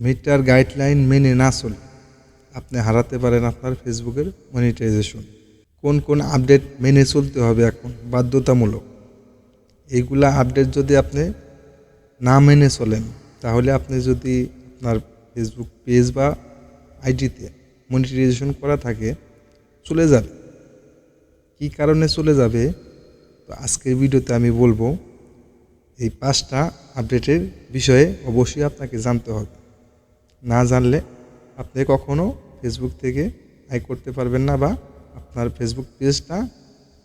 Metre guideline মেনে না চলে আপনি হারাতে পারেন আপনার ফেসবুকের মনিটাইজেশন। কোন কোন আপডেট মেনে চলতে হবে এখন বাধ্যতামূলক। এইগুলা আপডেট যদি আপনি না মেনে চলেন, তাহলে আপনি যদি আপনার ফেসবুক পেজ বা আইডিতে মনিটাইজেশন করা থাকে, চলে যাবে। কী কারণে চলে যাবে? তো আজকের ভিডিওতে আমি বলব, এই পাঁচটা আপডেটের বিষয়ে অবশ্যই আপনাকে জানতে হবে। না জানলে আপনি কখনো ফেসবুক থেকে আয় করতে পারবেন না বা আপনার ফেসবুক পেজটা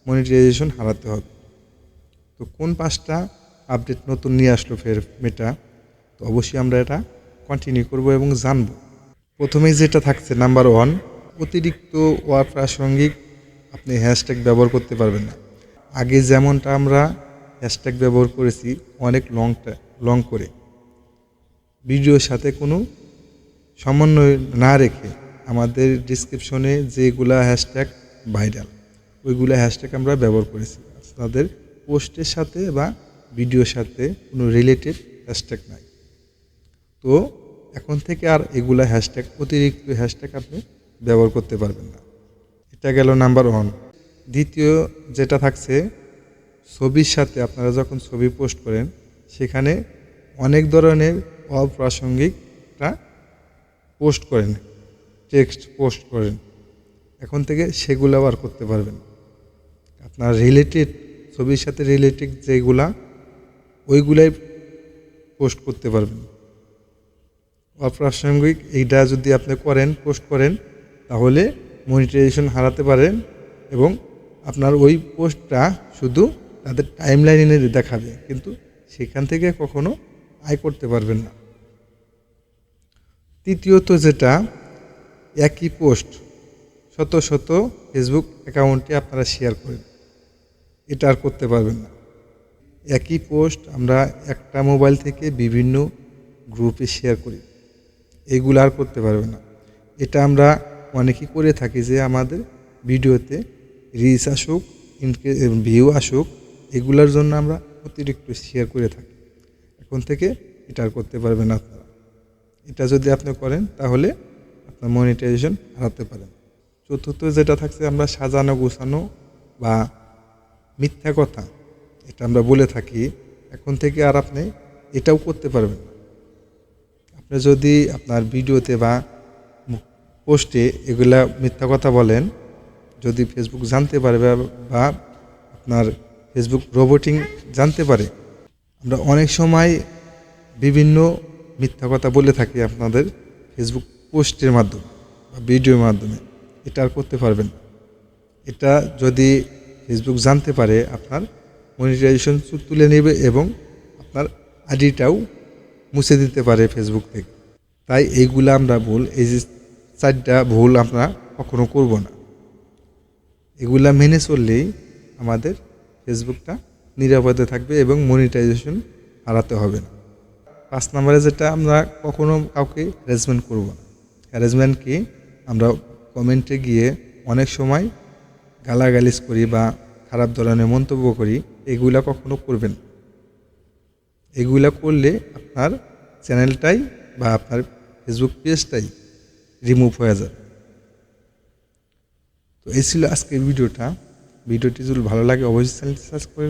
মনিটাইজেশন হারাতে হবে। তো কোন পাঁচটা আপডেট নতুন নিয়ে আসলো ফের মেটা তো অবশ্যই আমরা এটা কন্টিনিউ করব এবং জানব। প্রথমেই যেটা থাকছে নাম্বার ওয়ান অতিরিক্ত অপ্রাসঙ্গিক আপনি হ্যাশট্যাগ ব্যবহার করতে পারবেন না। আগে যেমনটা আমরা হ্যাশট্যাগ ব্যবহার করেছি অনেক লংটা লং করে। ভিডিওর সাথে কোনো সমন্বয় না রেখে আমাদের ডিসক্রিপশনে যেগুলা হ্যাশট্যাগ ভাইরাল ওইগুলো হ্যাশট্যাগ আমরা ব্যবহার করেছি। আপনাদের পোস্টের সাথে বা ভিডিওর সাথে কোনো রিলেটেড হ্যাশট্যাগ নাই। তো এখন থেকে আর এগুলা হ্যাশট্যাগ অতিরিক্ত হ্যাশট্যাগ আপনি ব্যবহার করতে পারবেন না। এটা গেল নাম্বার ওয়ান দ্বিতীয় যেটা থাকছে, ছবির সাথে আপনারা যখন ছবি পোস্ট করেন, সেখানে অনেক ধরনের অপ্রাসঙ্গিকটা পোস্ট করেন টেক্সট পোস্ট করেন, এখন থেকে সেগুলো আর করতে পারবেন। আপনার রিলেটেড ছবির সাথে রিলেটেড যেগুলা, ওইগুলাই পোস্ট করতে পারবেন। অপ্রাসঙ্গিক, এইটা যদি আপনি করেন পোস্ট করেন, তাহলে মনিটাইজেশন হারাতে পারেন এবং আপনার ওই পোস্টটা শুধু তাদের টাইম লাইনে দেখাবে, কিন্তু সেখান থেকে কখনো আয় করতে পারবেন না। তৃতীয়ত যেটা, একই পোস্ট, শত শত ফেসবুক অ্যাকাউন্টে আপনারা শেয়ার করেন। এটা আর করতে পারবেন না। একই পোস্ট আমরা একটা মোবাইল থেকে বিভিন্ন গ্রুপে শেয়ার করি। এগুলো আর করতে পারবে না। এটা আমরা অনেকেই করে থাকি যে আমাদের ভিডিওতে রিচ আসুক, ইনকে ভিউ আসুক, এগুলোর জন্য আমরা অতিরিক্ত শেয়ার করে থাকি। এখন থেকে এটা আর করতে পারবেন আপনারা। এটা যদি আপনি করেন, তাহলে আপনার মনিটাইজেশন হারাতে পারেন। চতুর্থ যেটা থাকছে, আমরা সাজানো, গোছানো বা মিথ্যা কথা, এটা আমরা বলে থাকি, এখন থেকে আর আপনি এটাও করতে পারবেন আপনি যদি আপনার ভিডিওতে বা পোস্টে এগুলা মিথ্যা কথা বলেন, যদি ফেসবুক জানতে পারে বা আপনার ফেসবুক রোবোটিং জানতে পারে, আমরা অনেক সময় বিভিন্ন মিথ্যা কথা বলে থাকি আপনাদের ফেসবুক পোস্টের মাধ্যমে বা ভিডিওর মাধ্যমে, এটা আর করতে পারবেন এটা যদি ফেসবুক জানতে পারে, আপনার মনিটাইজেশন তুলে নেবে এবং আপনার আইডিটাও মুছে দিতে পারে ফেসবুক থেকে। তাই এইগুলো আমরা ভুল, এই যে চারটা ভুল আমরা কখনো করব না। এগুলা মেনে চললেই আমাদের ফেসবুকটা নিরাপদে থাকবে এবং মনিটাইজেশন হারাতে হবে না। পাঁচ নম্বরে যেটা আমরা কখনো কাউকে হ্যারাসমেন্ট করব না। হ্যারাসমেন্ট কি? আমরা কমেন্টে গিয়ে অনেক সময় গালাগালিজ করি বা খারাপ ধরনের মন্তব্য করি, এগুলা কখনো করবেন। এগুলা করলে আপনার চ্যানেলটাই বা আপনার ফেসবুক পেজটাই রিমুভ হয়ে যাবে। তো এই ছিল আজকের ভিডিওটা। ভিডিওটি যদি ভালো লাগে, অবশ্যই চ্যানেলটি সাবস্ক্রাইব করে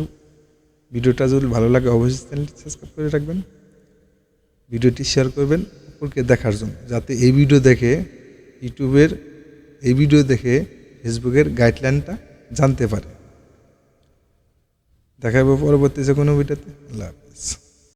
ভিডিওটা যদি ভালো লাগে, অবশ্যই চ্যানেলটি সাবস্ক্রাইব করে রাখবেন। ভিডিওটি শেয়ার করবেন অপরকে দেখার জন্য, যাতে এই ভিডিও দেখে ইউটিউবের এই ভিডিও দেখে ফেসবুকের গাইডলাইনটা জানতে পারে। দেখা হবে পরবর্তী যে কোনো ভিডিওতে। আল্লাহ হাফিজ।